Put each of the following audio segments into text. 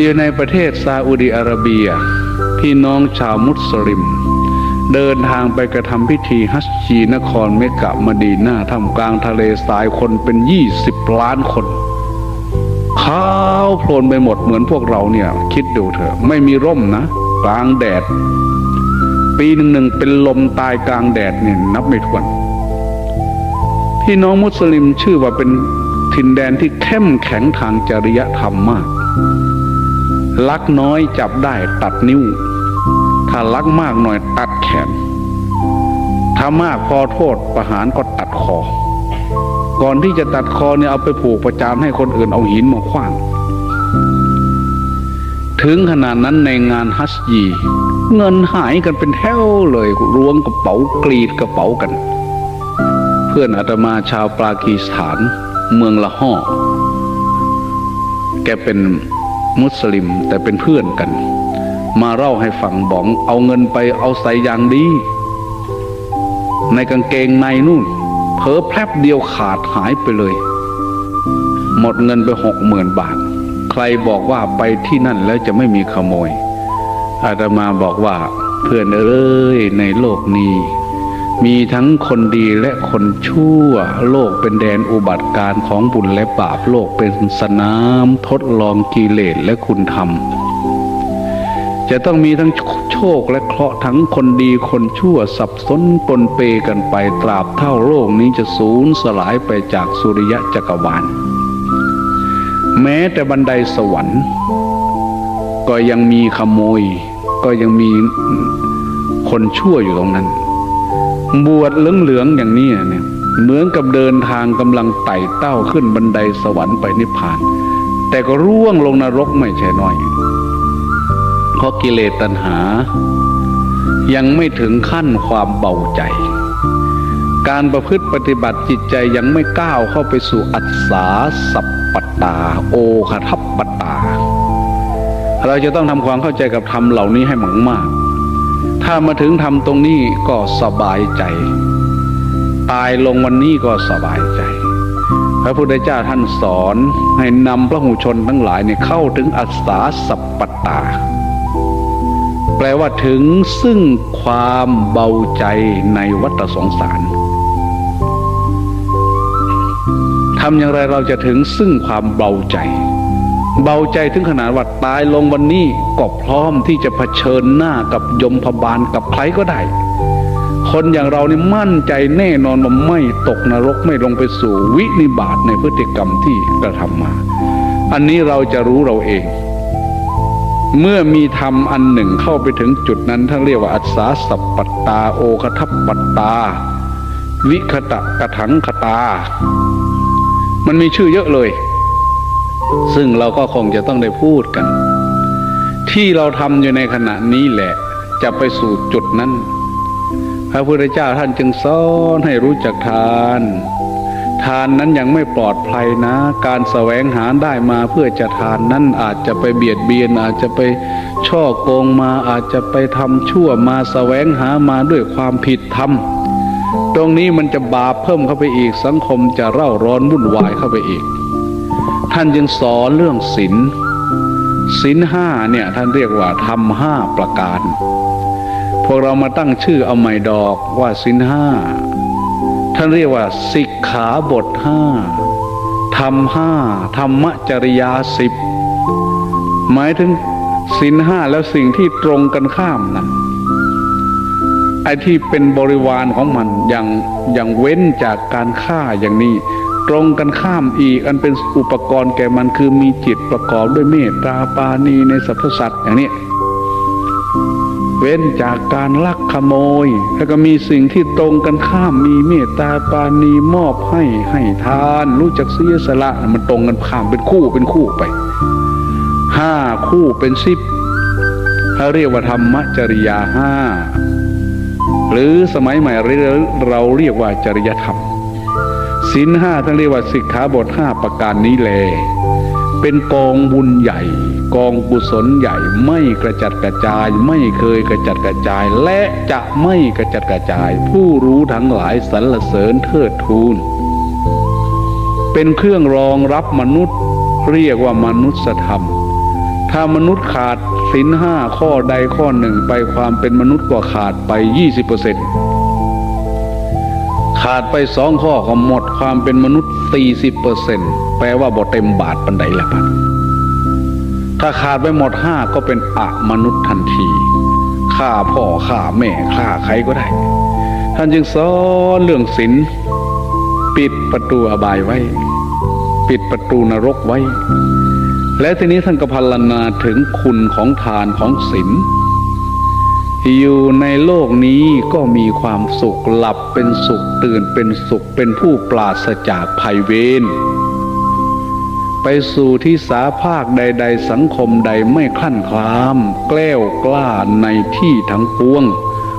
อยู่ในประเทศซาอุดิอาระเบีย พี่น้องชาวมุสลิม เดินทางไปกระทำพิธีฮัจญีนครเมกะมดีนาท่ากลางทะเลทรายคนเป็นยี่สิบล้านคนขาวโพลนไปหมดเหมือนพวกเราเนี่ย คิดดูเถอะ ไม่มีร่มนะ กลางแดด ปีหนึ่งหนึ่งเป็นลมตายกลางแดดเนี่ยนับไม่ถ้วน พี่น้องมุสลิมชื่อว่าเป็นถิ่นแดนที่เข้มแข็งทางจริยธรรมมาก ลักน้อยจับได้ตัดนิ้ว ถ้าลักมากหน่อยตัดแขน ถ้ามากพอโทษประหารก็ตัดคอ ก่อนที่จะตัดคอเนี่ยเอาไปผูกประจานให้คนอื่นเอาหินมาขว้าง ถึงขนาดนั้นในงานฮัสยี เงินหายกันเป็นแถวเลยรวงกระเป๋ากรีดกระเป๋ากัน เพื่อนอาตมาชาวปากีสถาน เมืองละห่อแกเป็น มุสลิมแต่เป็นเพื่อนกัน มาเล่าให้ฟังบอกเอาเงินไปเอาใส่อย่างดี ในกางเกงในนู่นเผลอแพรบเดียวขาดหายไปเลย หมดเงินไปหกหมื่นบาท ใครบอกว่าไปที่นั่นแล้วจะไม่มีขโมยอาตมาบอกว่าเพื่อนเอ้ยในโลกนี้ มีทั้งคนดีและคนชั่ว โลกเป็นแดนอุบัติการของบุญและบาปโลกเป็นสนามทดลองกิเลสและคุณธรรม จะต้องมีทั้งโชคและเคราะห์ทั้งคนดีคนชั่วสับสนปนเปกันไปตราบเท่าโลกนี้จะสูญสลายไปจากสุริยะจักรวาล แม้แต่บันไดสวรรค์ ก็ยังมีขโมย ก็ยังมีคนชั่วอยู่ตรงนั้น บวชเหลืองๆอย่างนี้เนี่ยเหมือนกับเดินทางกำลังไต่เต้าขึ้นบันไดสวรรค์ไปนิพพาน แต่ก็ร่วงลงนรกไม่ใช่น้อย เพราะกิเลสตัณหา ยังไม่ถึงขั้นความเบาใจ การประพฤติปฏิบัติจิตใจยังไม่ก้าวเข้าไปสู่อัศสาสัพปตา โอคทัปปตา เราจะต้องทำความเข้าใจกับธรรมเหล่านี้ให้หมากมาก ถ้ามาถึงธรรมตรงนี้ก็สบายใจ ตายลงวันนี้ก็สบายใจ พระพุทธเจ้าท่านสอนให้นำพระหูชนทั้งหลายเนี่ยเข้าถึงอัศสาสัพปตา แปลว่าถึงซึ่งความเบาใจในวัฏสงสารทำอย่างไรเราจะถึงซึ่งความเบาใจ เบาใจถึงขนาดว่าตายลงวันนี้ก็พร้อมที่จะเผชิญหน้ากับยมพบาลกับใครก็ได้ คนอย่างเรานี่มั่นใจแน่นอนว่าไม่ตกนรกไม่ลงไปสู่วินิบาตในพฤติกรรมที่กระทำมา อันนี้เราจะรู้เราเอง เมื่อมีธรรมอันหนึ่งเข้าไปถึงจุดนั้นท่านเรียกว่าอัศสาสัพปตาโอคทัปปตาวิคตะกะถังคตา มันมีชื่อเยอะเลย ซึ่งเราก็คงจะต้องได้พูดกัน ที่เราทำอยู่ในขณะนี้แหละ จะไปสู่จุดนั้น พระพุทธเจ้าท่านจึงสอนให้รู้จักทาน ทานนั้นยังไม่ปลอดภัยนะ การแสวงหาได้มาเพื่อจะทานนั้นอาจจะไปเบียดเบียน อาจจะไปช่อโกงมาอาจจะไปทำชั่วมาแสวงหามาด้วยความผิดธรรมตรงนี้มันจะบาปเพิ่มเข้าไปอีกสังคมจะเร่าร้อนวุ่นวายเข้าไปอีก ท่านจึงสอนเรื่องศีลศีลห้าเนี่ยท่านเรียกว่าทำห้าประการ พวกเรามาตั้งชื่อเอาไม่ดอกว่าศีลห้าท่านเรียกว่าสิกขาบทห้าทำห้าธรรมจริยาสิบหมายถึงศีลห้าแล้วสิ่งที่ตรงกันข้ามนั้นไอ้ที่เป็นบริวารของมันอย่างอย่างเว้นจากการฆ่าอย่างนี้ ตรงกันข้ามอีกอันเป็นอุปกรณ์แก่มันคือมีจิตประกอบด้วยเมตตาปาณีในสรรพสัตว์อย่างนี้ เว้นจากการลักขโมย แล้วก็มีสิ่งที่ตรงกันข้ามมีเมตตาปาณีมอบให้ให้ทาน รู้จักเสียสละมันตรงกันข้ามเป็นคู่เป็นคู่ไปห้าคู่เป็นสิบเขาเรียกว่าธรรมจริยาห้าหรือสมัยใหม่เราเรียกว่าจริยธรรม ศีลห้าท่านเรียกว่าสิกขาบทห้าประการนี้แล เป็นกองบุญใหญ่ กองกุศลใหญ่ไม่กระจัดกระจาย ไม่เคยกระจัดกระจาย และจะไม่กระจัดกระจาย ผู้รู้ทั้งหลายสรรเสริญเทิดทูนเป็นเครื่องรองรับมนุษย์เรียกว่ามนุษยธรรม ถ้ามนุษย์ขาดศีลห้าข้อใดข้อหนึ่งไปความเป็นมนุษย์ก็ขาดไปยี่สิบเปอร์เซ็น ขาดไปสองข้อก็หมดความเป็นมนุษย์สี่สิบเปอร์เซ็นแปลว่าบ่เต็มบาทปันใดละพันถ้าขาดไปหมดห้าก็เป็นอะมนุษย์ทันทีฆ่าพ่อฆ่าแม่ฆ่าใครก็ได้ ท่านจึงสอนเรื่องศีลปิดประตูอบายไว้ ปิดประตูนรกไว้ และทีนี้ท่านก็พรรณนาถึงคุณของทานของศีล อยู่ในโลกนี้ก็มีความสุขหลับเป็นสุขตื่นเป็นสุขเป็นผู้ปราศจากภัยเวรไปสู่ที่สาภาคใด ๆ สังคมใดไม่คลั่นคลาม แกล้วกล้าในที่ทั้งปวง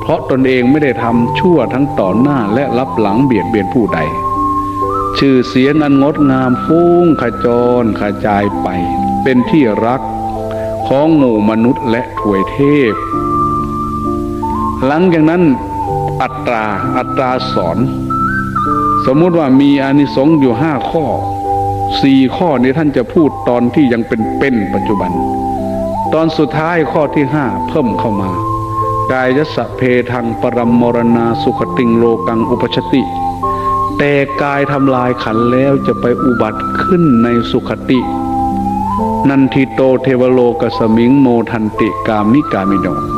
เพราะตนเองไม่ได้ทำชั่วทั้งต่อหน้าและรับหลังเบียดเบียนผู้ใด ชื่อเสียงอันงดงามฟุ้งขจรขจายไป เป็นที่รัก ของหมู่มนุษย์และถวยเทพ หลังจากนั้นอัตราอัตราสอน สมมุติว่ามีอานิสงส์อยู่ห้าข้อสี่ข้อนี้ท่านจะพูดตอนที่ยังเป็นเป็นปัจจุบัน ตอนสุดท้ายข้อที่ห้าเพิ่มเข้ามากายยสะเพทังปรมมรณาสุขติงโลกังอุปชติ แต่กายทำลายขันแล้วจะไปอุบัติขึ้นในสุขติ นันทิโตเทวโลกสมิงโมทันติกามิกามิโน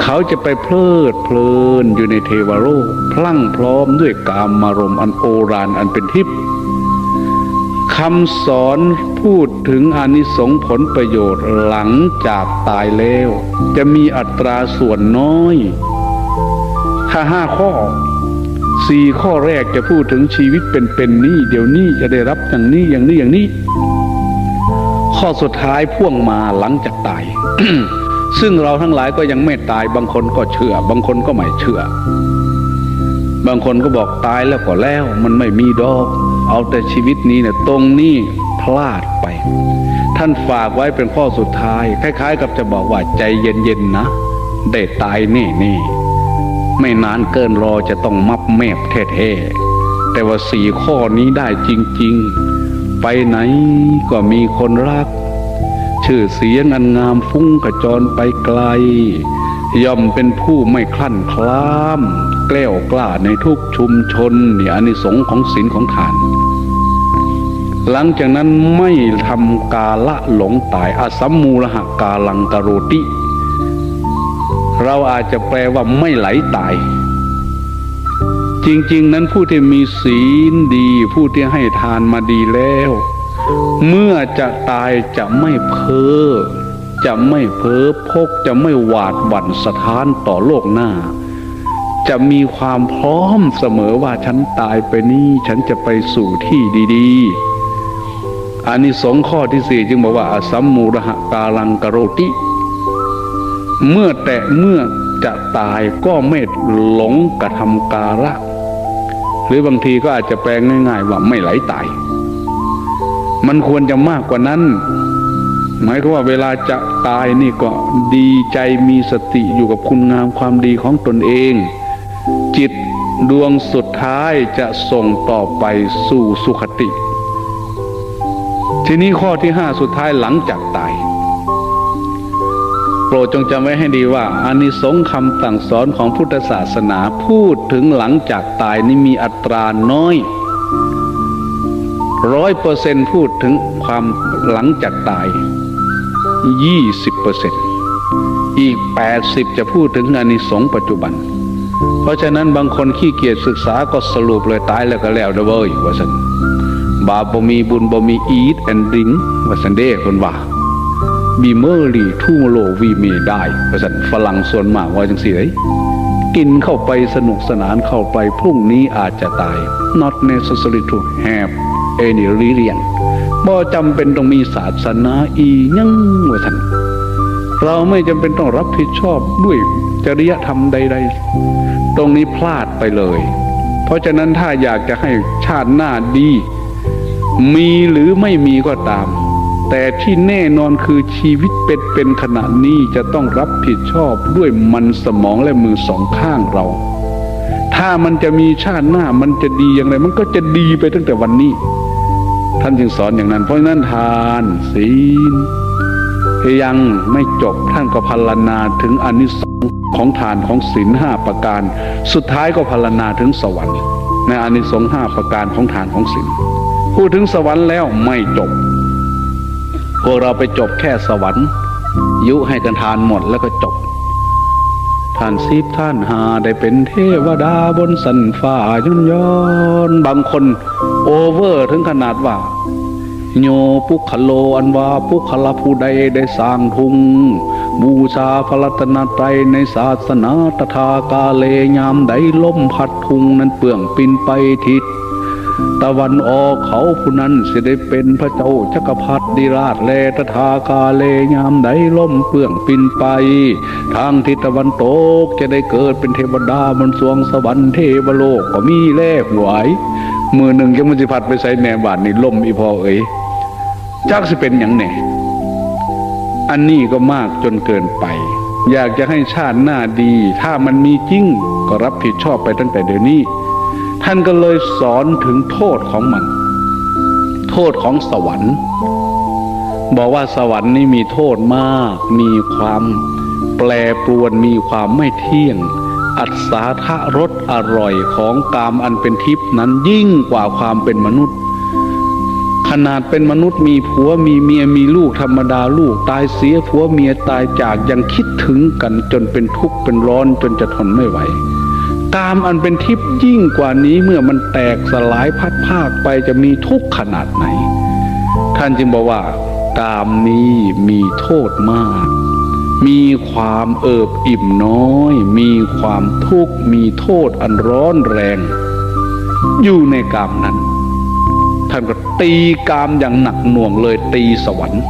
เขาจะไปเพลิดเพลินอยู่ในเทวโลกพลั่งพร้อมด้วยกามมารมอันโอรานอันเป็นทิพย์คำสอนพูดถึงอนิสงผลประโยชน์หลังจากตายแล้ว จะมีอัตราส่วนน้อย ถ้าห้าข้อสี่ข้อแรกจะพูดถึงชีวิตเป็นเป็นๆนี้เดี๋ยวนี้จะได้รับอย่างนี้อย่างนี้อย่างนี้ ข้อสุดท้ายพ่วงมาหลังจากตาย ซึ่งเราทั้งหลายก็ยังไม่ตาย บางคนก็เชื่อ บางคนก็ไม่เชื่อ บางคนก็บอกตายแล้วก็แล้ว มันไม่มีดอก เอาแต่ชีวิตนี้เนี่ยตรงนี้พลาดไป ท่านฝากไว้เป็นข้อสุดท้าย คล้าย ๆ กับจะบอกว่าใจเย็นๆนะได้ตายแน่ๆไม่นานเกินรอจะต้องมับแมบแท้ๆแต่ว่าสี่ข้อนี้ได้จริง ๆ ไปไหนก็มีคนรัก ชื่อเสียงอันงามฟุ้งกระจรไปไกล ย่อมเป็นผู้ไม่คลั่นคล้าม แกล้วกล้าในทุกชุมชนนี่อานิสงส์ของศีลของทาน หลังจากนั้นไม่ทำกาละหลงตายอาสัมมูลหะกาลังกโรติ เราอาจจะแปลว่าไม่ไหลตายจริง ๆ นั้นผู้ที่มีศีลดี ผู้ที่ให้ทานมาดีแล้ว เมื่อจะตายจะไม่เพ้อจะไม่เพ้อพกจะไม่หวาดหวั่นสถานต่อโลกหน้า จะมีความพร้อมเสมอว่าฉันตายไปนี้ฉันจะไปสู่ที่ดีๆอันนี้สองข้อที่สี่จึงบอกว่าอสัมมูรหะกาลังกโรติ เมื่อแต่เมื่อจะตายก็ไม่หลงกระทำการะ หรือบางทีก็อาจจะแปลง่าย ๆ ว่าไม่ไหลตาย มันควรจะมากกว่านั้น หมายความว่าเวลาจะตายนี่ก็ดีใจมีสติอยู่กับคุณงามความดีของตนเอง จิตดวงสุดท้ายจะส่งต่อไปสู่สุขติ ทีนี้ข้อที่ห้าสุดท้ายหลังจากตายโปรดจงจำไว้ให้ดีว่าอานิสงส์คำสั่งสอนของพุทธศาสนาพูดถึงหลังจากตายนี่มีอัตราน้อย ร้อยเปอร์เซนพูดถึงความหลังจากตายยี่สิบเปอร์เซนอีกแปดสิบจะพูดถึงอานิสงส์ปัจจุบัน เพราะฉะนั้นบางคนขี้เกียจศึกษาก็สรุปเลยตายแล้วก็แล้วเด้อเว้ยว่าสันบาปบ่มีบุญบ่มีอีทแอนดิงว่าสันเด้คนว่าบีเมอรี่ทูโลวีเมได้ว่าสันฝรั่งส่วนมากว่าจังสิเลยกินเข้าไปสนุกสนานเข้าไปพรุ่งนี้อาจจะตาย not necessary to have any religion บ่จำเป็นต้องมีศาสนาอียังว่าท่านเราไม่จำเป็นต้องรับผิดชอบด้วยจริยธรรมใด ๆ ตรงนี้พลาดไปเลย เพราะฉะนั้นถ้าอยากจะให้ชาติหน้าดี มีหรือไม่มีก็ตาม แต่ที่แน่นอนคือชีวิตเป็นเป็นขณะนี้จะต้องรับผิดชอบด้วยมันสมองและมือสองข้างเรา ถ้ามันจะมีชาติหน้ามันจะดีอย่างไร มันก็จะดีไปตั้งแต่วันนี้ ท่านจึงสอนอย่างนั้น เพราะฉะนั้นทานศีลยังไม่จบท่านก็พรรณนาถึงอนิสงส์ของทานของศีลห้าประการ สุดท้ายก็พรรณนาถึงสวรรค์ ในอนิสงส์ห้าประการของทานของศีลพูดถึงสวรรค์แล้วไม่จบพวกเราไปจบแค่สวรรค์ ยุให้กันทานหมดแล้วก็จบ ท่านสิบท่านหาได้เป็นเทวดาบนสันฟ้ายุนยอนบางคน โอเวอร์ถึงขนาดว่า โยปุคโลอันว่าปุคลผู้ใดได้สร้างทุง บูชาพระรัตนาตรัยในศาสนาตถากาเลยามใดล้มพัดทุงนั้นเปื่องปินไปทิศ ตะวันออกเขาผู้นั้นสิได้เป็นพระเจ้าจักรพรรดิราชแลตถากาเลยามใดล่มเปื่องปินไป ทางทิศตะวันตกจะได้เกิดเป็นเทวดาบนสวงสวรรค์เทวโลกก็มีแล่หวยมือหนึ่งจะมันสิพัดไปใส่แหนบาทนี่ล่มอีพอเอ๋ยจักสิเป็นอย่างแหนอันนี้ก็มากจนเกินไป อยากจะให้ชาติหน้าดี ถ้ามันมีจริงก็รับผิดชอบไปตั้งแต่เดี๋ยวนี้ ท่านก็เลยสอนถึงโทษของมัน โทษของสวรรค์ บอกว่าสวรรค์นี่มีโทษมาก มีความแปรปรวนมีความไม่เที่ยง อัศาทะรสอร่อยของกามอันเป็นทิพย์นั้นยิ่งกว่าความเป็นมนุษย์ ขนาดเป็นมนุษย์มีผัวมีเมียมีลูกธรรมดาลูกตายเสียผัวเมียตายจากยังคิดถึงกันจนเป็นทุกข์เป็นร้อนจนจะทนไม่ไหว กามอันเป็นทิพย์ยิ่งกว่านี้เมื่อมันแตกสลายพัดภาคไปจะมีทุกข์ขนาดไหน ท่านจึงบอกว่ากามนี้มีโทษมาก มีความเอิบอิ่มน้อย มีความทุกข์มีโทษอันร้อนแรง อยู่ในกามนั้น ท่านก็ตีกามอย่างหนักหน่วงเลยตีสวรรค์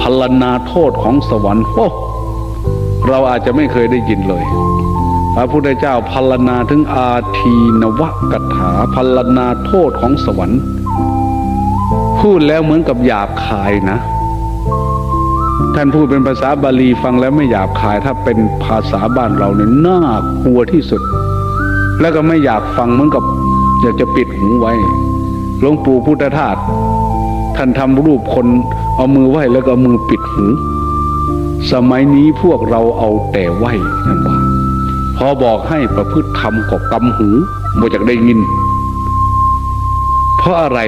พรรณนาโทษของสวรรค์โอ้เราอาจจะไม่เคยได้ยินเลย พระพุทธเจ้าพรรณนาถึงอาทีนวกถาพรรณนาโทษของสวรรค์ พูดแล้วเหมือนกับหยาบคายนะ ท่านพูดเป็นภาษาบาลีฟังแล้วไม่หยาบคาย ถ้าเป็นภาษาบ้านเราเนี่ยน่ากลัวที่สุด แล้วก็ไม่อยากฟังเหมือนกับอยากจะปิดหูไว้หลวงปู่พุทธทาสท่านทำรูปคนเอามือไหว้แล้วก็มือปิดหู สมัยนี้พวกเราเอาแต่ไหว้นั่นว่า พอบอกให้ประพฤติธรรมก็กำหูบ่จากได้ยิน เพราะอะไร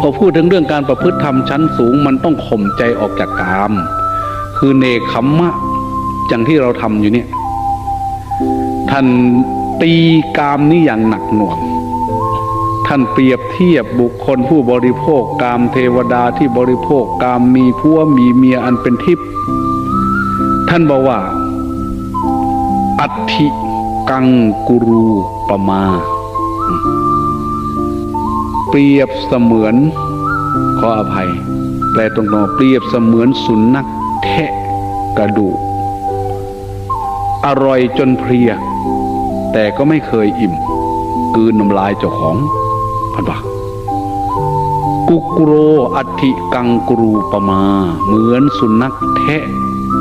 พอพูดถึงเรื่องการประพฤติธรรมชั้นสูงมันต้องข่มใจออกจากกาม คือเนคขมมะอย่างที่เราทำอยู่เนี่ยท่านตีกามนี้อย่างหนักหน่วงท่านเปรียบเทียบบุคคลผู้บริโภคกามเทวดาที่บริโภคกามมีผัวมีเมียอันเป็นทิพย์ท่านบอกว่า อัตถิกังกุรูปมา เปรียบเสมือน ขออภัย แปลตรงๆเปรียบเสมือนสุนัขแทะกระดูก อร่อยจนเพลีย แต่ก็ไม่เคยอิ่มกืนน้ำลายเจ้าของพันว่ากุกโรอัติกังกรูปมา เหมือนสุนัขแทะ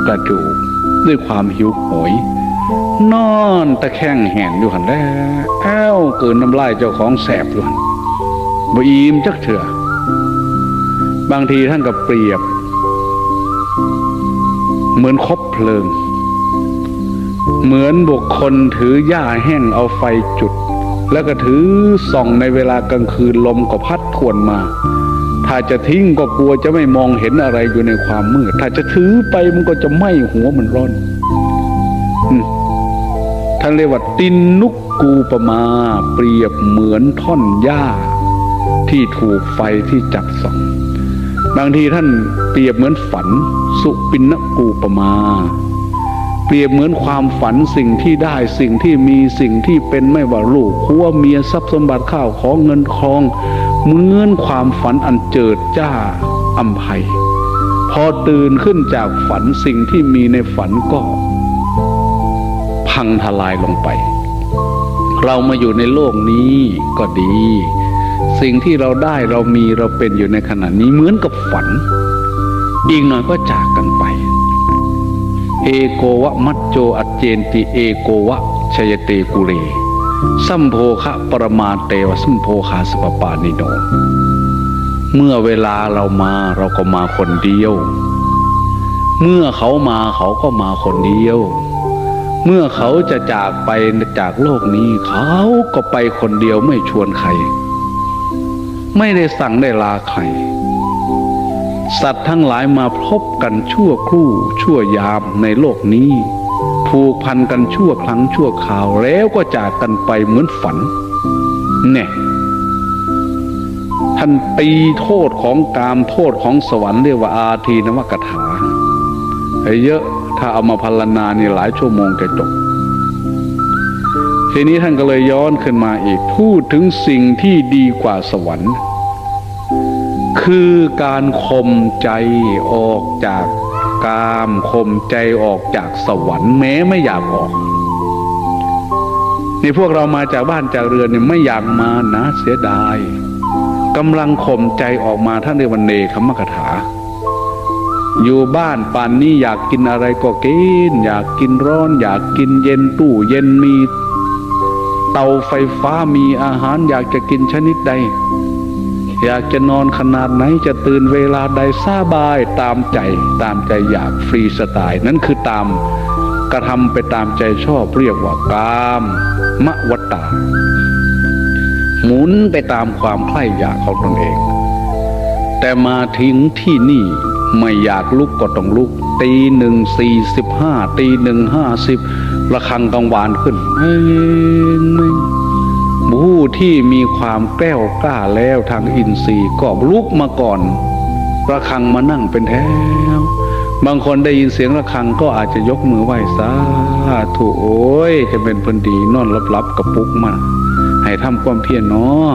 กระดูก ด้วยความหิวโหย นอนตะแคงแหงอยู่หันแล้วอ้วเกินน้ำลายเจ้าของแสบอยู่หันบ่อิ่มจักเถื่อบางทีท่านก็เปรียบ เหมือนคบเพลิง เหมือนบุคคลถือหญ้าแห้งเอาไฟจุด แล้วก็ถือส่องในเวลากลางคืนลมก็พัดทวนมา ถ้าจะทิ้งก็กลัวจะไม่มองเห็นอะไรอยู่ในความมืด ถ้าจะถือไปมันก็จะไหม้หัวมันร้อนานเรียกว่าตินนุกกูปมาเปรียบเหมือนท่อนหญ้า ที่ถูกไฟที่จับส่อง บางทีท่านเปรียบเหมือนฝัน สุปินนกูปมา เปรียบเหมือนความฝันสิ่งที่ได้สิ่งที่มีสิ่งที่เป็นไม่ว่าลูกผัวเมียทรัพย์สมบัติข้าวของเงินทองเหมือนความฝันอันเจิดจ้าอัมภัยพอตื่นขึ้นจากฝันสิ่งที่มีในฝันก็ พังทลายลงไป เรามาอยู่ในโลกนี้ก็ดี สิ่งที่เราได้เรามีเราเป็นอยู่ในขณะนี้เหมือนกับฝัน อีกหน่อยก็จากกันไป เอโกวะมัจโจอัจเจนติเอโกวะชยเตกุเร สัมโพคะปรมาเตวสัมโพคาสปปานิโน เมื่อเวลาเรามาเราก็มาคนเดียว เมื่อเขามาเขาก็มาคนเดียว เมื่อเขาจะจากไปจากโลกนี้ เขาก็ไปคนเดียวไม่ชวนใคร ไม่ได้สั่งได้ลาใคร สัตว์ทั้งหลายมาพบกันชั่วครู่ชั่วยามในโลกนี้ ผูกพันกันชั่วครั้งชั่วคราวแล้วก็จากกันไปเหมือนฝัน เนี่ยท่านตีโทษของกามโทษของสวรรค์เรียกว่าอาทีนวกถาเยอะ ถ้าเอามาพัลนานี่หลายชั่วโมงจะจบ ทีนี้ท่านก็เลยย้อนขึ้นมาอีก พูดถึงสิ่งที่ดีกว่าสวรรค์ คือการข่มใจออกจากกามข่มใจออกจากสวรรค์แม้ไม่อยากออกนี่พวกเรามาจากบ้านจากเรือนเนี่ยไม่อยากมานะเสียดายกำลังข่มใจออกมาท่านเรียกวันเนคขมกถา อยู่บ้านป่านนี้อยากกินอะไรก็กิน อยากกินร้อน อยากกินเย็นตู้เย็นมี เตาไฟฟ้ามีอาหารอยากจะกินชนิดใด อยากจะนอนขนาดไหนจะตื่นเวลาใดสบายตามใจ ตามใจอยากฟรีสไตล์นั่นคือตามกระทำไปตามใจชอบเรียกว่ากามมะวัตตา หมุนไปตามความใคร่อยากของตนเอง แต่มาทิ้งที่นี่ ไม่อยากลุกก็ต้องลุก ตีหนึ่งสี่สิบห้าตีหนึ่งห้าสิบระฆังกังวานขึ้นเองม่งผู้ที่มีความแกล้วกล้าแล้วทางอินทรีย์ก็ลุกมาก่อนระฆังมานั่งเป็นแถวบางคนได้ยินเสียงระฆังก็อาจจะยกมือไหว้สาธุโอ้ย จะเป็นคนดีนอนรับๆกับปุกมาให้ทำความเพียรเนาะ